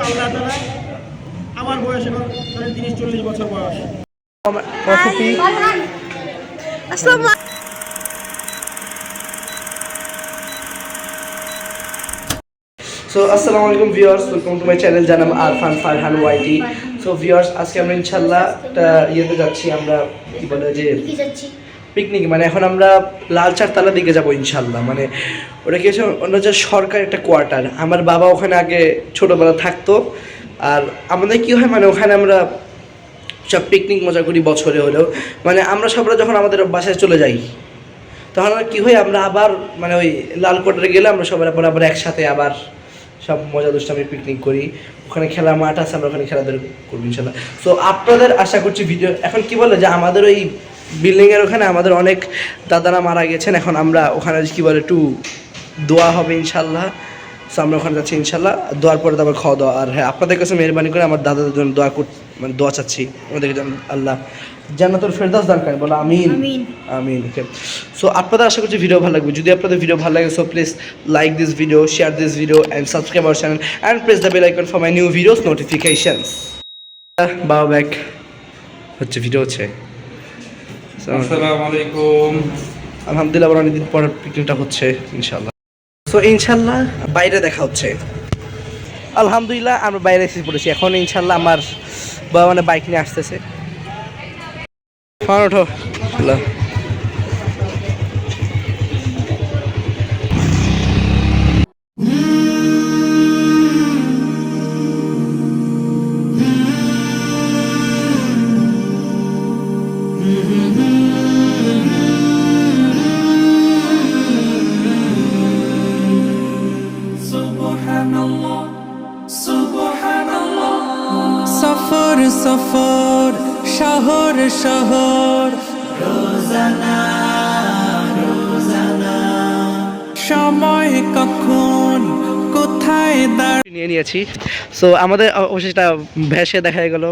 আল্লাহ তালা আমার বয়স এখন ধরেন তিরিশ চল্লিশ বছর বয়স। আসসালামু সো আসসালামু আলাইকুম viewers welcome to my channel Janam Arfan Farhan YT so viewers আজকে আমরা ইনশাল্লাহ একটা ইয়েতে যাচ্ছি আমরা কি বলে যে পিকনিক মানে এখন আমরা লাল চারতলা দিকে যাব ইনশাল্লাহ মানে ওটা কি হচ্ছে যে সরকার একটা কোয়ার্টার আমার বাবা ওখানে আগে ছোটোবেলা থাকতো। আর আমাদের কি হয় মানে ওখানে আমরা সব পিকনিক মজা করি বছরে হলেও। মানে আমরা সবরা যখন আমাদের বাসায় চলে যাই, তখন কি হয়, আমরা আবার মানে ওই লাল কোয়ার্টারে গেলে আমরা সবাই আবার আবার একসাথে আবার সব মজা দুষ্টামি পিকনিক করি। ওখানে খেলা মাঠ আছে, আমরা ওখানে খেলাধুলা করব ইনশাল্লাহ সো আপনাদের আশা করছি ভিডিও এখন কি বলে যে আমাদের ওই বিল্ডিংয়ের ওখানে আমাদের অনেক দাদারা মারা গেছেন। এখন আমরা ওখানে কি বলে একটু দোয়া হবে ইনশাল্লাহ। সো আমরা ওখানে যাচ্ছি ইনশাল্লাহ। দোয়ার পরে তারপর খাওয়া দাওয়া। আর হ্যাঁ আপনাদের কাছে মেহরবানি করে আমার দাদাদের জন্য দোয়া কর মানে দোয়া চাচ্ছি। আমাদেরকে যেন আল্লাহ জান্নাতুল ফেরদাস দান করেন বলো আমিন। আমিন। ওকে সো আপনাদের আশা করছি ভিডিও ভালো লাগবে। যদি আপনাদের ভিডিও ভালো লাগে so please like this video share this video and subscribe our channel and press the bell icon for my new videos notifications বাবা ব্যাক হচ্ছে ভিডিও হচ্ছে। আসসালামু আলাইকুম। আলহামদুলিল্লাহ আবার অনেকদিন পর পিকনিকটা হচ্ছে ইনশাল্লাহ সো ইনশাল্লাহ বাইরে দেখা হচ্ছে। আলহামদুলিল্লাহ আমরা বাইরে এসে পড়েছি। এখন ইনশাল্লাহ আমার বাবা মানে বাইক নিয়ে আসতেছে। ফান ওঠো সফর শহর শহর। সময় কখন কোথায় দাঁড় নিয়ে নিয়েছি। সো আমাদের অবশেষটা ভেসে দেখা গেল।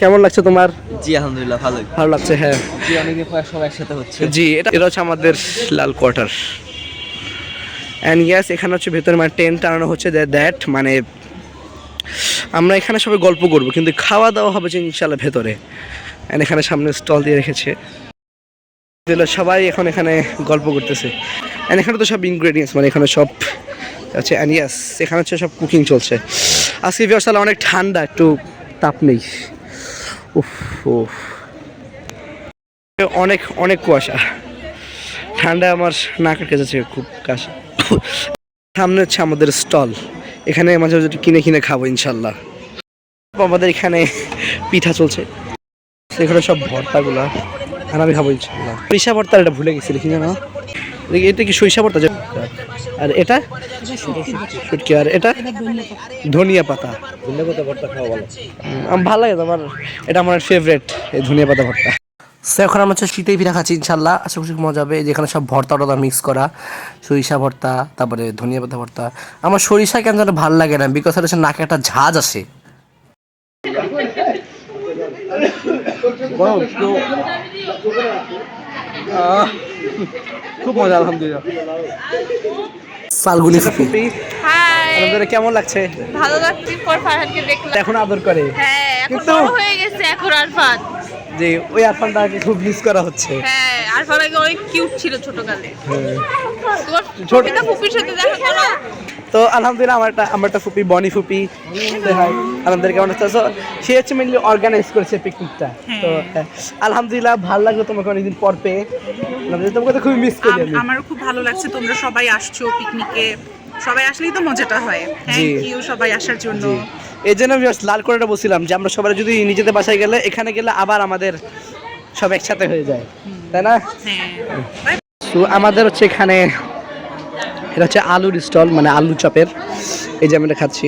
কেমন লাগছে তোমার? জি আলহামদুলিল্লাহ ভালোই। ভালো লাগছে হ্যাঁ। জি অনেকদিন পর সব একসাথে হচ্ছে। জি এটা এটা হচ্ছে আমাদের লাল কোয়ার্টার। অ্যান্ড ইয়াস এখানে হচ্ছে ভেতরে মানে টেন্ট টানানো হচ্ছে দ্যাট মানে আমরা এখানে সবাই গল্প করব, কিন্তু খাওয়া দাওয়া হবে যে ইনশাল্লাহ ভেতরে। এখানে সামনে স্টল দিয়ে রেখেছে। সবাই এখন এখানে গল্প করতেছে। অ্যান্ড এখানে তো সব ইনগ্রেডিয়েন্টস মানে এখানে সব আছে অ্যান্ড ইয়াস এখানে হচ্ছে সব কুকিং চলছে। আজকে ব্যবস্থা অনেক ঠান্ডা, একটু তাপ নেই। উফ অনেক অনেক কুয়াশা। ঠান্ডা আমার নাক আটকে যাচ্ছে খুব কাশি। সামনে হচ্ছে আমাদের স্টল এখানে মাঝে মাঝে কিনে কিনে খাব ইনশাল্লাহ। আমাদের এখানে পিঠা চলছে। সেখানে সব ভর্তাগুলা আর আমি খাব ইনশাল্লাহ। সরিষা ভর্তা এটা ভুলে গেছিলি কি জানো এটা- এটা কি সরিষা ভর্তা? আর এটা? শুটকি আর এটা? ধনিয়া পাতা। ধনিয়া পাতা ভর্তা খাওয়া ভালো। আমার ভালো লাগে আমার এটা আমার ফেভারেট এই ধনিয়া পাতা ভর্তা। সো এখন আমরা হচ্ছে শীতেই পিঠা খাচ্ছি ইনশাল্লাহ। আশা করছি মজা হবে। যেখানে সব ভর্তা টর্তা মিক্স করা। সরিষা ভর্তা তারপরে ধনিয়া পাতা ভর্তা। আমার সরিষা কেন যেন ভালো লাগে না বিকজ হচ্ছে নাকে একটা ঝাঁজ আসে। খুব মজা আলহামদুলিল্লাহ। ফুপি হাই আপনাদের কেমন লাগছে? ভালো লাগছে পর ফারহানকে দেখলাম। এখন আদর করে। হ্যাঁ এখন বড় হয়ে গেছে এখন আরফান যে ওই আরফানটাকে খুব মিস করা হচ্ছে। হ্যাঁ আরফান আগে অনেক কিউট ছিল ছোটকালে। তোমার ছোট- ছোটটা ফুপির সাথে দেখা করো। তো আলহামদুলিল্লাহ আমার একটা আমার একটা ফুপি বনি ফুপি। হাই আলহামদুলিল্লাহ কেমন আছে? সে হচ্ছে মেনলি অর্গানাইজ করেছে পিকনিকটা তো হ্যাঁ, আলহামদুলিল্লাহ ভালো লাগল তোমাকে অনেকদিন পর পেয়ে। আলহামদুলিল্লাহ, তোমাকে তো খুবই মিস করি আমি আমারও খুব ভালো লাগছে তোমরা সবাই আসছো পিকনিকে সবাই আসলেই তো মজাটা হয়। থ্যাংক ইউ সবাই আসার জন্য। এই জন্য আমি লাল করেটা বলছিলাম যে আমরা সবাই যদি নিজেদের বাসায় গেলে এখানে গেলে আবার আমাদের সব একসাথে হয়ে যায়। তাই না? হ্যাঁ। তো আমাদের হচ্ছে এখানে এটা হচ্ছে আলুর স্টল মানে আলু চপের। এই যে আমরা এটা খাচ্ছি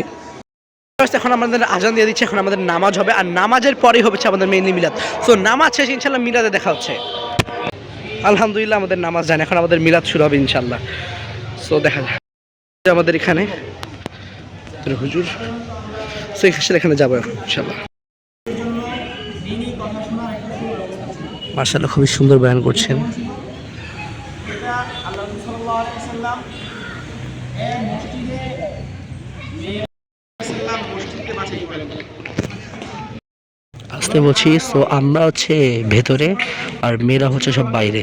এখন আমাদের আজান দিয়ে দিচ্ছে এখন আমাদের নামাজ হবে আর নামাজের পরেই হচ্ছে আমাদের মেইনলি মিলাদ। সো নামাজ শেষ ইনশাল্লাহ মিলাদে দেখা হচ্ছে। আলহামদুলিল্লাহ আমাদের নামাজ জানে এখন আমাদের মিলাদ শুরু হবে ইনশাল্লাহ। সো দেখা যাক। যে আমাদের এখানে। হুজুর এখানে যাব এখন ইনশাল্লাহ মার্শাল্লাহ খুবই সুন্দর বয়ান করছেন। আসতে বলছি সো আমরা হচ্ছে ভেতরে আর মেয়েরা হচ্ছে সব বাইরে।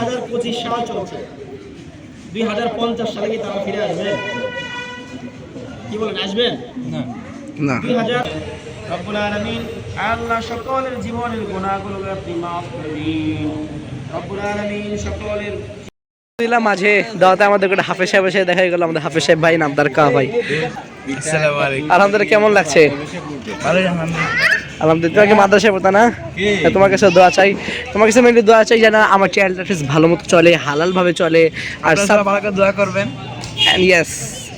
হাজার পঁচিশ সাল চলছে। দুই হাজার পঞ্চাশ সালে কি তারা ফিরে আসবেন কি বলেন আসবেন? না। দুই হাজার রব্বুল আলামিন আল্লাহ সকলের জীবনের আপনি মাফ করে দিন। রব্বুল আলামিন সকলের মাঝে। দাওয়াতে আমাদের হাফেজ সাহেব এসে দেখা গেল আমাদের হাফেজ সাহেব ভাই নামদার কা ভাই। আলহামদুলিল্লাহ কেমন লাগছে? আলহামদুলিল্লাহ। তোমাকে মাদ্রাসায় পড়তা না? হ্যাঁ, তোমার কাছে দোয়া চাই। তোমার কাছে মেনলি দোয়া চাই যেন আমার চ্যানেলটা ভালো মতো চলে হালাল ভাবে চলে। আর দোয়া করবেন। ইয়েস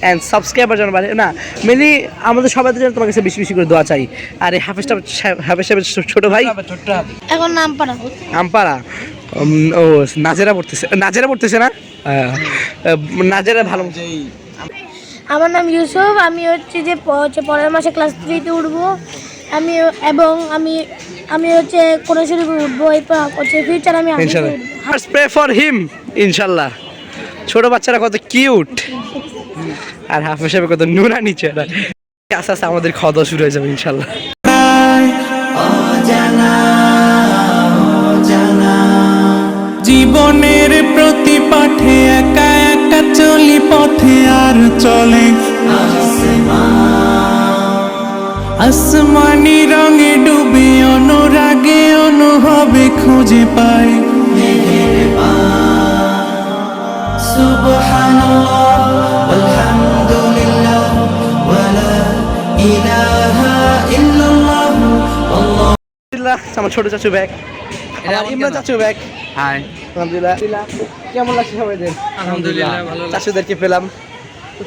অ্যান্ড সাবস্ক্রাইবার যেন বাড়ে না মেনলি আমাদের সবাই যেন তোমার কাছে বেশি বেশি করে দোয়া চাই। আর এই হাফেজ সাহেবের ছো- ছোট ভাই? ছোট্ট এখন নাম পাড়া আমপাড়া উম, ও নাজেরা পড়তেছে নাজেরা পড়তেছে না? নাজেরা ভালো আমার নাম ইউসুফ আমি হচ্ছে যে প- হচ্ছে পরের মাসে ক্লাস থ্রিতে উঠবো। আমি এবং আমি আমি হচ্ছে কোনো শরীফে উঠবো এরপর হচ্ছে ফিউচার আমি উঠবো। স্প্রে ফর হিম ইনশাল্লাহ। ছোট বাচ্চারা কত কিউট আর হাফেজ সাহেব কত নুরা নিচে আস্তে আস্তে আমাদের খাওয়া দাওয়া শুরু হয়ে যাবে ইনশাল্লাহ। জীবনের প্রতি পাঠে একা পথে আর চলে। আসমানি রঙে ডুবে অনুরাগে অনুভবে খুঁজে পাই। আলহামদুলিল্লাহ আমার ছোট চাচু ব্যাগ। ইমরান চাচু ব্যাগ। হাই। আলহামদুলিল্লাহ। কেমন লাগছে সবাইদের আলহামদুলিল্লাহ ভালো চাচুদেরকে পেলাম।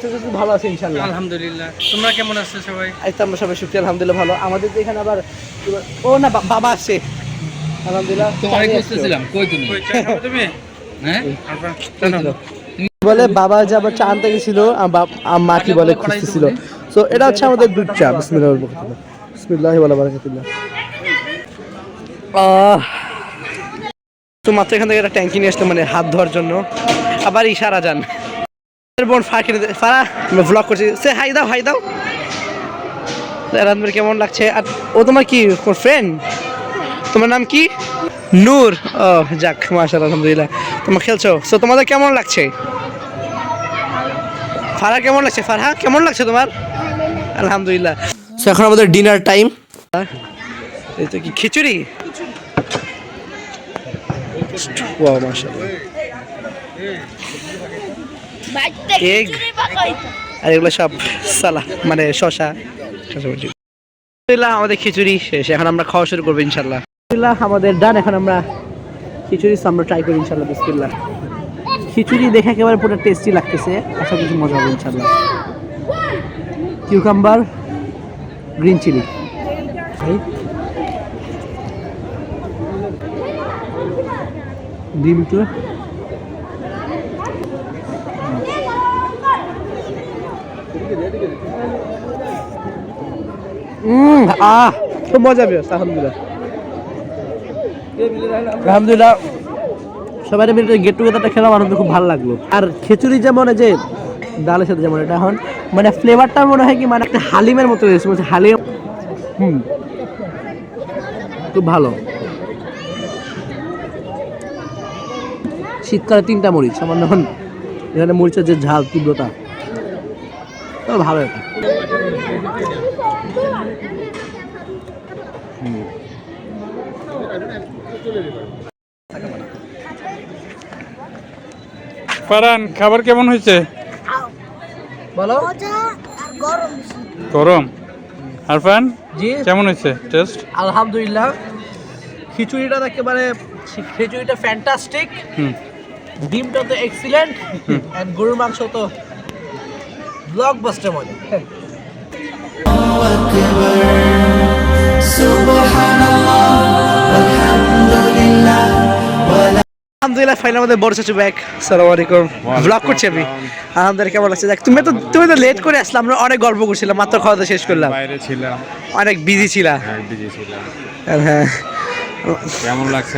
তো ভালো আছে ইনশাল্লাহ আলহামদুলিল্লাহ। তোমরা কেমন আছো সবাই? এই তো আমরা সবাই সুখী আলহামদুলিল্লাহ ভালো। আমাদের তো এখানে আবার ও না বাবা আসছে। আলহামদুলিল্লাহ তোমারে খুঁজতেছিলাম কই তুমি? তুমি? হ্যাঁ? বলে বাবা যে আবার চা আনতে গেছিল মা কি বলে খুঁজতেছিল। তো এটা হচ্ছে আমাদের দুধ চা বিসমিল্লাহ বিসমিল্লাহ বলা বারাকাতুল্লাহ। আহ তো মাত্র এখান থেকে একটা ট্যাঙ্কি নিয়ে আসলাম মানে হাত ধোয়ার জন্য। আবার ইশারা যান। বোন ফাঁকি ফারা ভ্লগ করছি। সে, হাই দাও হাই দাও। রানবীর কেমন লাগছে? আর ও তোমার কি ফ্রেন্ড তোমার নাম কি? নূর। ও, যাক, মাশাআল্লাহ, আলহামদুলিল্লাহ। তোমরা খেলছো? সো তোমাদের কেমন লাগছে? ফারহা কেমন লাগছে? ফারহা কেমন লাগছে তোমার? আলহামদুলিল্লাহ। সো এখন আমাদের ডিনার টাইম এই তো কি, খিচুড়ি? ওয়াও মাশাআল্লাহ। কেক আর এগুলো সব সালা মানে শশা শশা আলহামদুলিল্লাহ আমাদের খিচুড়ি শেষ। এখন আমরা খাওয়া শুরু করব ইনশাল্লাহ আলহামদুলিল্লাহ আমাদের ডান এখন আমরা খিচুড়ি আমরা ট্রাই করি ইনশাল্লাহ বিসমিল্লাহ। খিচুড়ি দেখে একেবারে পুরো টেস্টি লাগতেছে। আশা কিছু মজা হবে ইনশাল্লাহ কিউকাম্বার গ্রিন চিলি ডিম একটু উম, আহ, খুব মজা পেয়েছে আলহামদুলিল্লাহ। আলহামদুলিল্লাহ, সবাই মিলে গেট টুগেদারটা খেলাম, আনন্দ খুব ভালো লাগল। আর খিচুড়ি যেমন যে, ডালের সাথে যেমন এটা এখন মানে ফ্লেভারটা মনে হয় কি মানে একটা হালিমের মতো হয়েছে মানে হালিম, হুম, খুব ভালো। শীতকালে তিনটা মরিচ আমার এখন এখানে মরিচের যে ঝাল তীব্রতা। তো ভালো এটা। ফারান খাবার কেমন হয়েছে? বলো। আর গরম আরফান জি। কেমন হয়েছে? টেস্ট আলহামদুলিল্লাহ। খিচুড়িটা তো একেবারে খিচুড়িটা ফ্যান্টাস্টিক হুম। ডিমটা তো এক্সিলেন্ট এন্ড গরুর মাংস তো ব্লকবাস্টার মজা। আলহামদুলিল্লাহ ফাইনাল আমাদের বড় চাচু ব্যাক সালাম আলাইকুম। ব্লগ করছি আমি। আলহামদুলিল্লাহ কেমন লাগছে? দেখ তুমি তো তুমি তো লেট করে আসলাম আমরা অনেক গল্প করছিলাম মাত্র খাওয়া দাওয়া শেষ করলাম। বাইরে ছিলাম। অনেক বিজি ছিলাম বিজি ছিলাম। হ্যাঁ। কেমন লাগছে?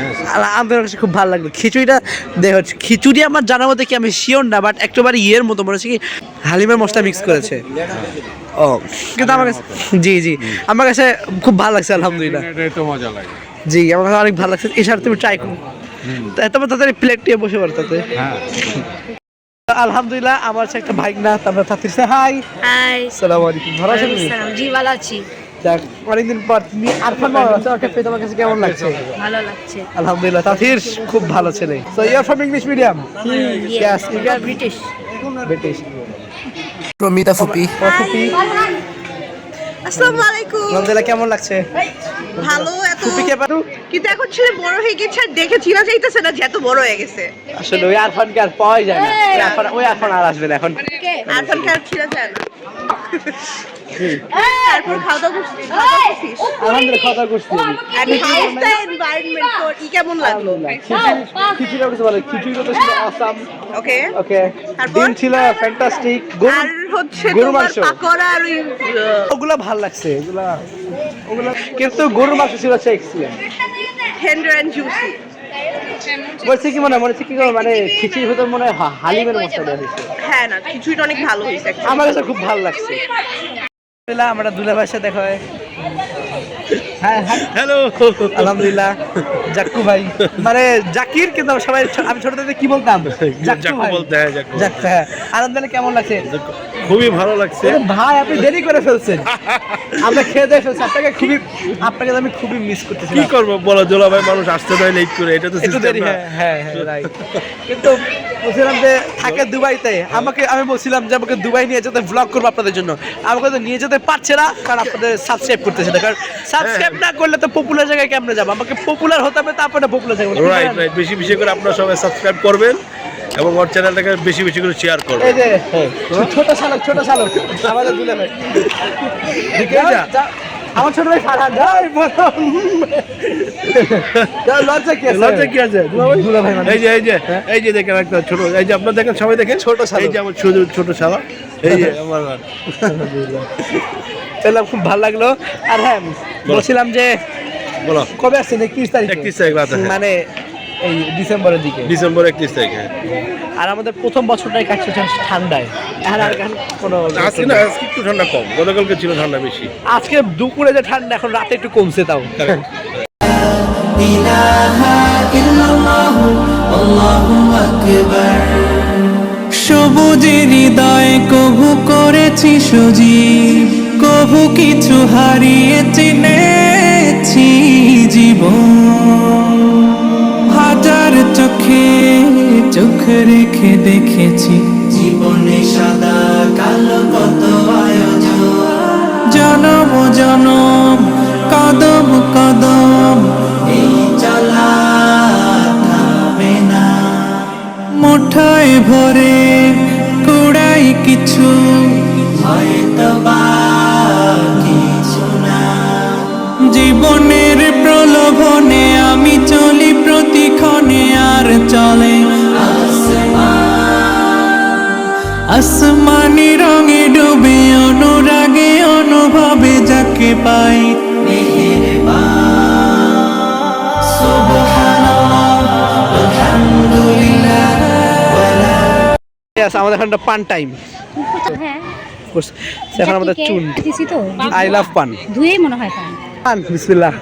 কাছে খুব ভালো লাগল। খিচুড়িটা দেখ খিচুড়ি আমার জানার মধ্যে কি আমি শিওর না বাট একেবারে ইয়ের মতো মনে হচ্ছে কি হালিমের মশলা মিক্স করেছে। ও কিন্তু আমার কাছে জি জি আমার কাছে খুব ভালো লাগছে আলহামদুলিল্লাহ। তো মজা লাগে। জি আমার কাছে অনেক ভালো লাগছে। এছাড়া তুমি ট্রাই করো। তা- তবে তাদের প্লেট নিয়ে বসে পড়ো তাতে। হ্যাঁ। আলহামদুলিল্লাহ আমার একটা ভাই না তারপরে তাতে হাই হাই আসসালামু আলাইকুম। ভালো আছেন জি ভালো আছি। যাক অনেকদিন পর তুমি আরফান আছো পেয়ে তোমার কাছে কেমন লাগছে? ভালো লাগছে। আলহামদুলিল্লাহ তাথির খুব ভালো ছেলে। So you are from English medium yes British British Promita ফুপি ফুপি আসসালামু আলাইকুম। আলহামদুলিল্লাহ কেমন লাগছে? ভালো এত ফুপি কে পারু? কিন্তু এখন ছেলে বড় হয়ে গেছে আর দেখে চিনা যাইতেছে না যে এত বড় হয়ে গেছে। আসলে ওই আরফানকে আর পাওয়াই যায় না। ওই আরফান ওই আরফান আর আসবে না এখন। আর ফোনকে আর চিনা যায় না। তারপর খাওয়া দাওয়া করছিস? আলহামদুলিল্লাহ কথা করছি আমি And how's the environment তোর ই কেমন লাগল? খিচুড়ি কিছু বলে খিচুড়ি তো ছিল অসাম ওকে। ওকে। ডিম ছিল ফ্যান্টাস্টিক আর হচ্ছে তোমার পাকোড়া আর ওগুলা ভালো লাগছে ওগুলা ওগুলা কিন্তু গরুর মাংস ছিল হচ্ছে এক্সিলেন্ট বলছি কি মনে হয়? মনে হচ্ছে কি মানে খিচুড়ির ভেতর মনে হয় হালিমের মশলা দেওয়া হয়েছে। হ্যাঁ না খিচুড়িটা অনেক ভালো হয়েছে আমার কাছে খুব ভালো লাগছে। আমরা দুলা ভাষা সাথে দেখা হয়। হ্যাঁ হ্যালো আলহামদুলিল্লাহ। জাক্কু ভাই। মানে জাকির কিন্তু সবাই আমি ছোট থেকে কি বলতাম? জাক্কু বলতে হ্যাঁ জাক্কু হ্যাঁ। আলহামদুলিল্লাহ কেমন লাগছে? খুবই ভালো লাগছে। ভাই আপনি দেরি করে ফেলছেন। আমরা খেয়ে দিয়ে ফেলছি। আপনাকে খুবই আপনাকে আমি খুবই মিস করতেছি কি করব? বলো জোলা ভাই মানুষ আসতে দেয় লেট করে। এটা তো একটু দেরি হ্যাঁ হ্যাঁ হ্যাঁ কিন্তু বলছিলাম যে থাকে দুবাইতে। আমাকে আমি বলছিলাম যে আমাকে দুবাই নিয়ে যেতে ব্লগ করব আপনাদের জন্য। আমাকে তো নিয়ে যেতে পারছে না কারণ আপনাদের সাবস্ক্রাইব করতেছে না। কারণ সাবস্ক্রাইব না করলে তো পপুলার জায়গায় কেমনে যাব? আমাকে পপুলার হতে হবে তারপরে পপুলার জায়গায়। রাইট রাইট বেশি বেশি করে আপনারা সবাই সাবস্ক্রাইব করবেন। এবং ওর চ্যানেলটাকে বেশি বেশি করে শেয়ার যে ছোট শালক ছোট শালক। আমাদের দুলে ভাই। আমার ছোট ভাই ফারহান। যা, লজ্জা কি আছে? লজ্জা কি আছে? দুলা ভাই মানে। এই যে এই যে এই যে দেখেন একটা ছোট এই যে আপনারা দেখেন সবাই দেখেন? ছোট শালা। এই যে আমার ছোট ছোট শালা এই যে আমার পেলাম খুব ভালো লাগল। আর হ্যাঁ বলছিলাম যে বলো। কবে আসছেন? একত্রিশ তারিখ। 31 তারিখ হ্যাঁ। মানে এই ডিসেম্বরের দিকে। ডিসেম্বর একত্রিশ তারিখে। আর আমাদের প্রথম বছরটাই কাটছে ঠান্ডায়। আর আর কোনো আজকে না আজকে একটু ঠান্ডা কম। গতকালকে ছিল ঠান্ডা বেশি। আজকে দুপুরে যে ঠান্ডা এখন রাতে একটু কমছে তাও। সবুজের হৃদয় কভু করেছি সজীব কভু কিছু হারিয়ে চিনেছি জীবন। চোখ রেখে দেখেছি। জীবনে সাদা কালো কত আয়োজন। জনম জনম কদম কদম। এই চলা থামে না। মুঠায় ভরে কুড়াই কিছু। আসমানি রঙে ডুবে অনুরাগে অনুভবে যাকে পাই। আমাদের এখন পান টাইম হ্যাঁ। এখন আমাদের চুন। আই লাভ পান। ধুয়েই মনে হয় পান। পান বিসমিল্লাহ।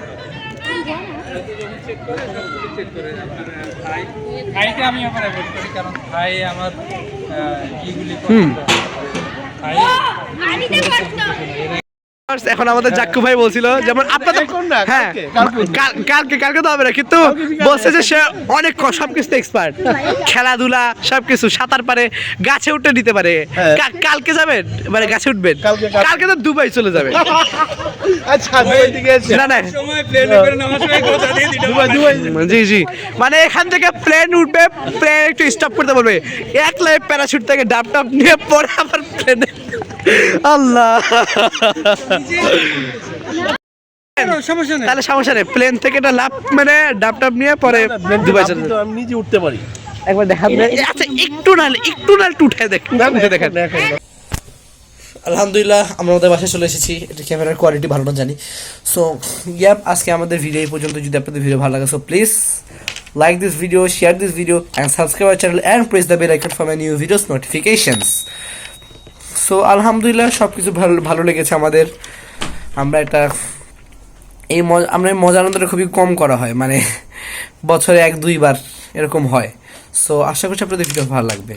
ভাইকে আমি আমার অ্যাভয়েড করি কারণ ভাই আমার ইগুলি হুম। ভাই এখন আমাদের জাক্কু ভাই বলছিল যেমন আপনাদের হ্যাঁ কালকে কালকে তো হবে না কিন্তু বলছে যে সে অনেক ক- সবকিছু এক্সপার্ট খেলাধুলা সবকিছু সাঁতার পারে গাছে উঠে নিতে পারে। কালকে যাবেন? মানে গাছে উঠবেন? কালকে তো দুবাই চলে যাবে আচ্ছা জি জি। মানে এখান থেকে প্লেন উঠবে প্লেন একটু স্টপ করতে বলবে। এক লাইফ প্যারাশুট থেকে ডাব টাপ নিয়ে পরে আবার প্লেনে আল্লাহ। তাহলে সমস্যা নেই প্লেন থেকে এটা লাভ মানে ডাব টাপ নিয়ে পরে দুবাই চলে আমি নিজে উঠতে পারি। একবার দেখাবেন আচ্ছা একটু নাহলে একটু নাহলে একটু উঠে দেখ। দেখেন আলহামদুলিল্লাহ আমরা আমাদের বাসায় চলে এসেছি। এটা ক্যামেরার কোয়ালিটি ভালো না জানি। সো ইয়াপ আজকে আমাদের ভিডিও এই পর্যন্ত। যদি আপনাদের ভিডিও ভালো লাগে so please like this video share this video and subscribe our channel and press the bell icon for my new videos notifications so আলহামদুলিল্লাহ সব কিছু ভালো ভালো লেগেছে আমাদের। আমরা এটা এই আমরা এই মজা আনন্দটা খুবই কম করা হয় মানে বছরে এক দুইবার এরকম হয়। সো আশা করছি আপনাদের ভিডিও ভালো লাগবে।